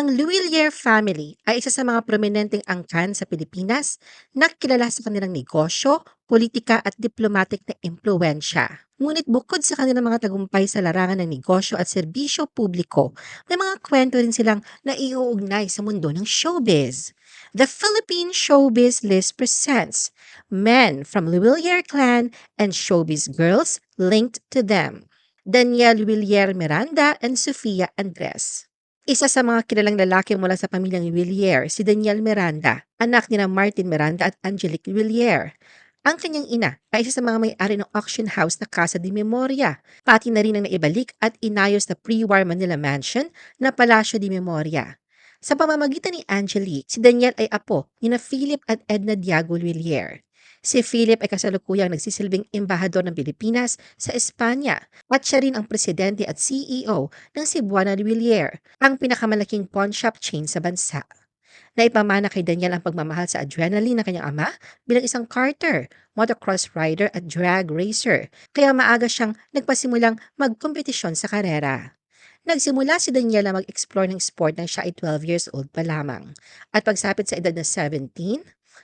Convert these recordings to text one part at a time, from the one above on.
Ang Luillier family ay isa sa mga prominenteng angkan sa Pilipinas na kilala sa kanilang negosyo, politika at diplomatic na impluensya. Ngunit bukod sa kanilang mga tagumpay sa larangan ng negosyo at serbisyo publiko, may mga kwento rin silang naiuugnay sa mundo ng showbiz. The Philippine Showbiz List presents Men from Luillier clan and showbiz girls linked to them. Danielle Willier Miranda and Sofia Andres. Isa sa mga kilalang lalaki mula sa pamilyang Villiers, si Daniel Miranda, anak ni na Martin Miranda at Angelique Villiers. Ang kanyang ina ay isa sa mga may-ari ng auction house na Casa de Memoria, pati na rin ang naibalik at inayos na pre-war Manila Mansion na Palacio de Memoria. Sa pamamagitan ni Angelique, si Daniel ay apo ni na Philip at Edna Diago Villiers. Si Philip ay kasalukuyang nagsisilbing embahador ng Pilipinas sa Espanya at siya rin ang presidente at CEO ng Cebuana Villiers, ang pinakamalaking pawn shop chain sa bansa. Naipamana kay Daniel ang pagmamahal sa adrenaline ng kanyang ama bilang isang carter, motocross rider at drag racer, kaya maaga siyang nagpasimulang magkompetisyon sa karera. Nagsimula si Daniela mag-explore ng sport nang siya ay 12 years old pa lamang. At pagsapit sa edad na 17,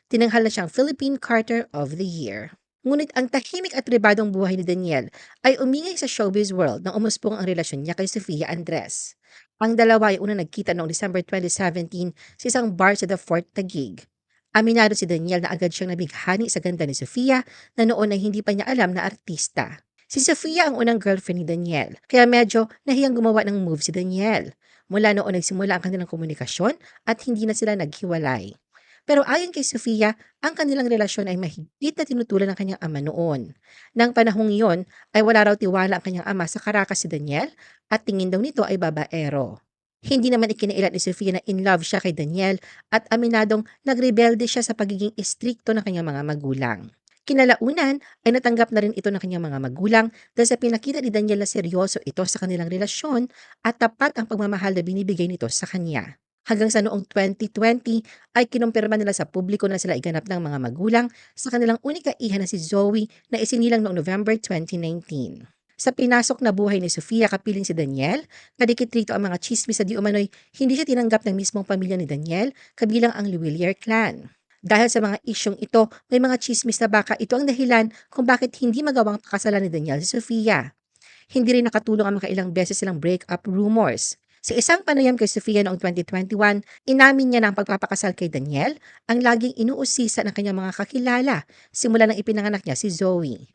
tinanghal na siyang Philippine Carter of the Year. Ngunit ang tahimik at pribadong buhay ni Daniel ay umingay sa showbiz world nang umuspong ang relasyon niya kay Sofia Andres. Ang dalawa ay unang nagkita noong December 2017 sa isang bar sa The Fort Taguig. Aminado si Daniel na agad siyang nabighani sa ganda ni Sofia na noon ay hindi pa niya alam na artista. Si Sofia ang unang girlfriend ni Daniel, kaya medyo nahiyang gumawa ng move si Daniel. Mula noon nagsimula ang kanilang komunikasyon at hindi na sila naghiwalay. Pero ayon kay Sofia, ang kanilang relasyon ay mahigpit na tinutulan ng kanyang ama noon. Nang panahong iyon ay wala raw tiwala ang kanyang ama sa karakas si Daniel at tingin daw nito ay babaero. Hindi naman ikinailan ni Sofia na in love siya kay Daniel at aminadong nagrebelde siya sa pagiging istrikto ng kanyang mga magulang. Kinalaunan ay natanggap na rin ito ng kanyang mga magulang dahil sa pinakita ni Daniel na seryoso ito sa kanilang relasyon at tapat ang pagmamahal na binibigay nito sa kanya. Hanggang sa noong 2020 ay kinumpirma nila sa publiko na sila iganap ng mga magulang sa kanilang unika iha na si Zoe na isinilang noong November 2019. Sa pinasok na buhay ni Sofia kapiling si Daniel, kadikit rito ang mga chismis sa di umano'y hindi siya tinanggap ng mismong pamilya ni Daniel, kabilang ang Luwilier clan. Dahil sa mga isyong ito, may mga chismis na baka ito ang dahilan kung bakit hindi magawang pakasalan ni Daniel si Sofia. Hindi rin nakatulong ang makailang beses silang break-up rumors. Sa isang panayam kay Sofia noong 2021, inamin niya na ang pagpapakasal kay Daniel ang laging inuusisa ng kanyang mga kakilala simula nang ipinanganak niya si Zoe.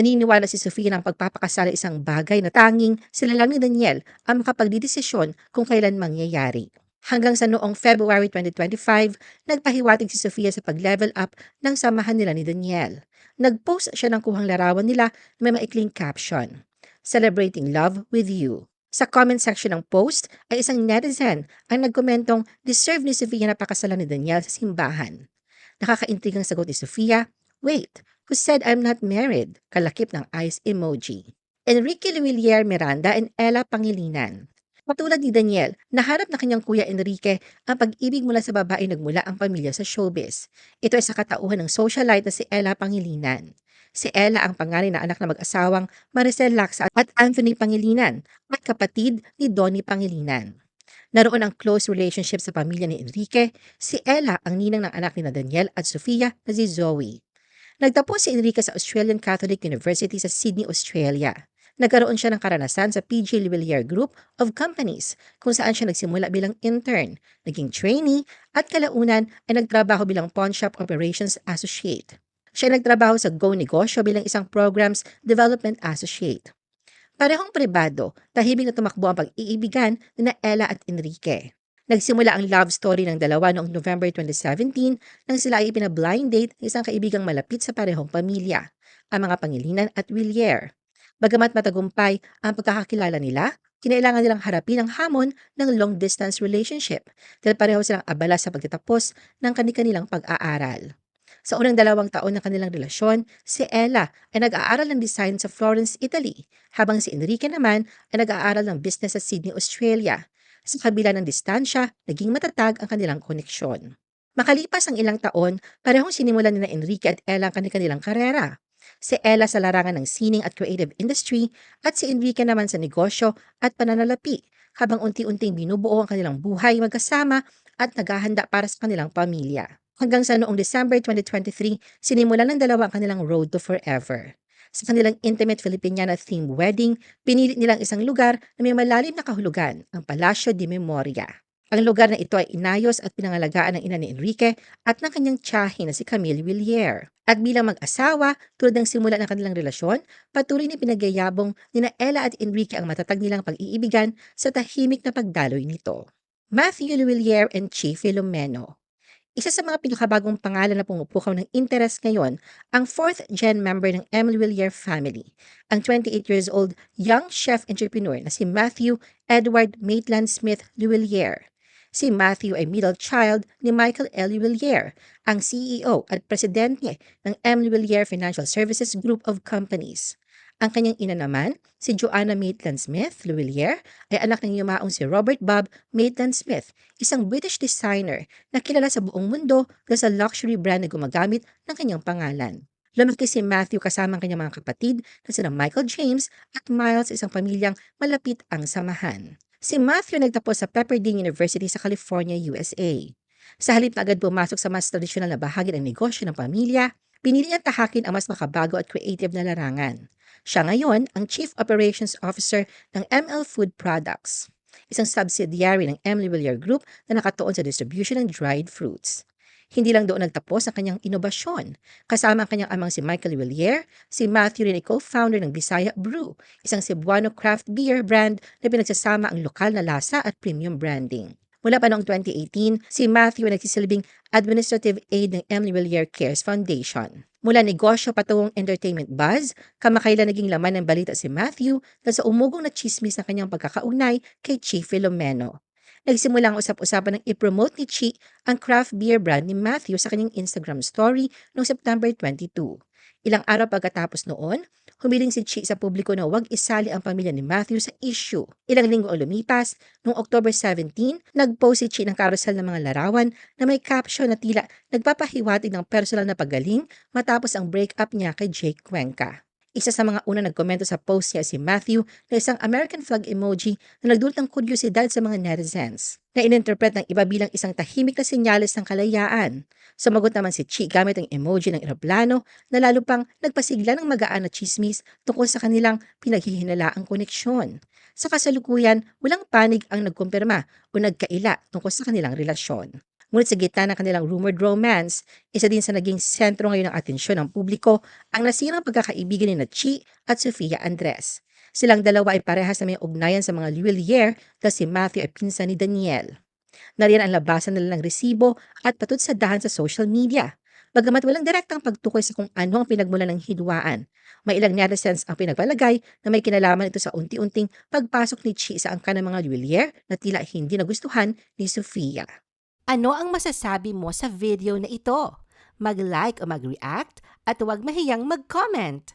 Naniniwala si Sofia na ang pagpapakasal ay isang bagay na tanging sila lang ni Daniel ang makapagdidesisyon kung kailan mangyayari. Hanggang sa noong February 2025, nagpahiwatig si Sofia sa pag-level up ng samahan nila ni Daniel. Nag-post siya ng kuhang larawan nila na may maikling caption, Celebrating Love with You. Sa comment section ng post ay isang netizen ang nagkomentong deserve ni Sofia na pakasalan ni Daniel sa simbahan. Nakakaintrigang sagot ni Sofia, Wait, who said I'm not married? Kalakip ng eyes emoji. Enrique Luillier Miranda and Ella Pangilinan. Patulad ni Daniel, naharap na kanyang kuya Enrique ang pag-ibig mula sa babae nagmula ang pamilya sa showbiz. Ito ay sa katauhan ng socialite na si Ella Pangilinan. Si Ella ang pangalan na anak na mag-asawang Maricel Laksa at Anthony Pangilinan at kapatid ni Donnie Pangilinan. Naroon ang close relationship sa pamilya ni Enrique, si Ella ang ninang ng anak ni na Daniel at Sofia na si Zoe. Nagtapos si Enrique sa Australian Catholic University sa Sydney, Australia. Nagkaroon siya ng karanasan sa PG Levelier Group of Companies kung saan siya nagsimula bilang intern, naging trainee at kalaunan ay nagtrabaho bilang pawn shop operations associate. Siya nagtrabaho sa Go Negosyo bilang isang Programs Development Associate. Parehong pribado, tahimik na tumakbo ang pag-iibigan ni na Ella at Enrique. Nagsimula ang love story ng dalawa noong November 2017 nang sila ay ipina-blind date ng isang kaibigang malapit sa parehong pamilya, ang mga Pangilinan at Villiers. Bagamat matagumpay ang pagkakakilala nila, kinailangan nilang harapin ang hamon ng long-distance relationship dahil pareho silang abala sa pagtatapos ng kanilang pag-aaral. Sa unang dalawang taon ng kanilang relasyon, si Ella ay nag-aaral ng design sa Florence, Italy, habang si Enrique naman ay nag-aaral ng business sa Sydney, Australia. Sa kabila ng distansya, naging matatag ang kanilang koneksyon. Makalipas ang ilang taon, parehong sinimulan ni Enrique at Ella ang kanilang karera. Si Ella sa larangan ng sining at creative industry at si Enrique naman sa negosyo at pananalapi habang unti-unting binubuo ang kanilang buhay magkasama at naghahanda para sa kanilang pamilya. Hanggang sa noong December 2023, sinimulan ng dalawa ang kanilang road to forever. Sa kanilang intimate Filipiniana themed wedding, pinili nilang isang lugar na may malalim na kahulugan, ang Palacio de Memoria. Ang lugar na ito ay inayos at pinangalagaan ng ina ni Enrique at ng kanyang tiyahin na si Camille Villiers. At bilang mag-asawa, tulad ng simula ng kanilang relasyon, patuloy na pinagyayabong ni na Ella at Enrique ang matatag nilang pag-iibigan sa tahimik na pagdaloy nito. Matthew Villiers and Chi Filomeno isa sa mga pinakabagong pangalan na pumupukaw ng interes ngayon ang fourth-gen member ng Emily Villiers family, ang 28 years old young chef entrepreneur na si Matthew Edward Maitland Smith Villiers. Si Matthew ay middle child ni Michael L. Villiers, ang CEO at presidente ng Emily Villiers Financial Services Group of Companies. Ang kanyang ina naman, si Joanna Maitland Smith Louvillier, ay anak ng yumaong si Robert Bob Maitland Smith, isang British designer na kilala sa buong mundo dahil sa luxury brand na gumagamit ng kanyang pangalan. Lumaki si Matthew kasama ang kanyang mga kapatid na sina Michael James at Miles isang pamilyang malapit ang samahan. Si Matthew nagtapos sa Pepperdine University sa California, USA. Sa halip na agad pumasok sa mas tradisyonal na bahagi ng negosyo ng pamilya, pinili niyang tahakin ang mas makabago at creative na larangan. Siya ngayon ang Chief Operations Officer ng ML Food Products, isang subsidiary ng Emily Villiers Group na nakatuon sa distribution ng dried fruits. Hindi lang doon nagtapos ang kanyang inobasyon. Kasama ang kanyang amang si Michael Villiers, si Matthew rin co-founder ng Bisaya Brew, isang Cebuano craft beer brand na pinagsasama ang lokal na lasa at premium branding. Mula pa noong 2018, si Matthew ay nagsisilbing administrative aid ng Emily Villiers Cares Foundation. Mula negosyo patungong entertainment buzz, kamakailan naging laman ng balita si Matthew dahil sa umugong na chismis ng kanyang pagkakaugnay kay Chi Filomeno. Nagsimula ang usap-usapan ng i-promote ni Chi ang craft beer brand ni Matthew sa kanyang Instagram story noong September 22. Ilang araw pagkatapos noon, humiling si Chi sa publiko na huwag isali ang pamilya ni Matthew sa issue. Ilang linggo ang lumipas, noong October 17, nag-post si Chi ng carousel ng mga larawan na may caption na tila nagpapahiwatig ng personal na pagaling matapos ang breakup niya kay Jake Cuenca. Isa sa mga una nagkomento sa post niya si Matthew na isang American flag emoji na nagdulot ng kuryosidad sa mga netizens na ininterpret ng iba bilang isang tahimik na senyales ng kalayaan. Sumagot naman si Chi gamit ang emoji ng eroplano na lalo pang nagpasigla ng magaan na chismis tungkol sa kanilang pinaghihinalaang koneksyon. Sa kasalukuyan, walang panig ang nagkumpirma o nagkaila tungkol sa kanilang relasyon. Ngunit sa gitna ng kanilang rumored romance, isa din sa naging sentro ngayon ng atensyon ng publiko ang nasirang pagkakaibigan ni na Chi at Sofia Andres. Silang dalawa ay parehas na may ugnayan sa mga Lhuillier dahil si Matthew ay pinsan ni Daniel. Nariyan ang labasan nila ng resibo at patud sa dahan sa social media. Bagamat walang direktang pagtukoy sa kung ano ang pinagmulan ng hidwaan, may ilang netizens ang pinagpalagay na may kinalaman ito sa unti-unting pagpasok ni Chi sa angka ng mga Lhuillier na tila hindi nagustuhan ni Sofia. Ano ang masasabi mo sa video na ito? Mag-like o mag-react at huwag mahiyang mag-comment.